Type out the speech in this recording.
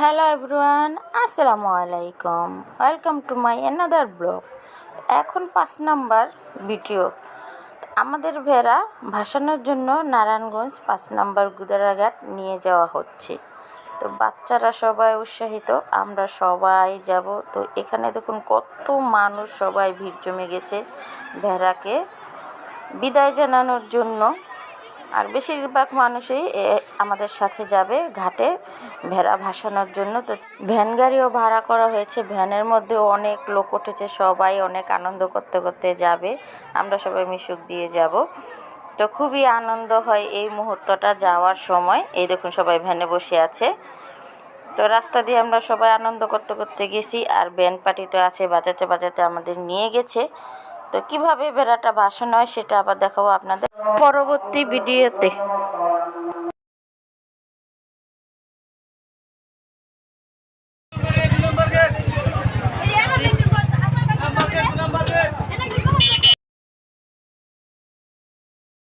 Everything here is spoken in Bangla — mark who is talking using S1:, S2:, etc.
S1: হ্যালো এভরিওয়ান আসসালামু আলাইকুম welcome to my another blog এখন পাঁচ নাম্বার ভিডিও আমাদের ভেড়া ভাসানোর জন্য নারায়ণগঞ্জ পাঁচ নাম্বার গুদারাঘাট নিয়ে যাওয়া হচ্ছে। তো বাচ্চারা সবাই উৎসাহিত, আমরা সবাই যাব। তো এখানে দেখুন কত মানুষ সবাই ভিড় জমে গেছে ভেড়াকে। বিদায় জানানোর জন্য আর বেশিরভাগ মানুষই আমাদের সাথে যাবে ঘাটে ভেড়া ভাসানোর জন্য। তো ভ্যান গাড়িও ভাড়া করা হয়েছে। ভ্যানের মধ্যেও অনেক লোক উঠেছে, সবাই অনেক আনন্দ করতে করতে যাবে। আমরা সবাই মিশুক দিয়ে যাব। তো খুবই আনন্দ হয় এই মুহূর্তটা যাওয়ার সময়। এই দেখুন সবাই ভ্যানে বসে আছে। তো রাস্তা দিয়ে আমরা সবাই আনন্দ করতে করতে গেছি। আর ব্যান্ড পার্টি তো আছে, বাজাতে বাজাতে আমাদের নিয়ে গেছে। তো কীভাবে বেড়াটা ভাসানো হয় সেটা আবার দেখাবো আপনাদের। পরবর্তী ভিডিওতে।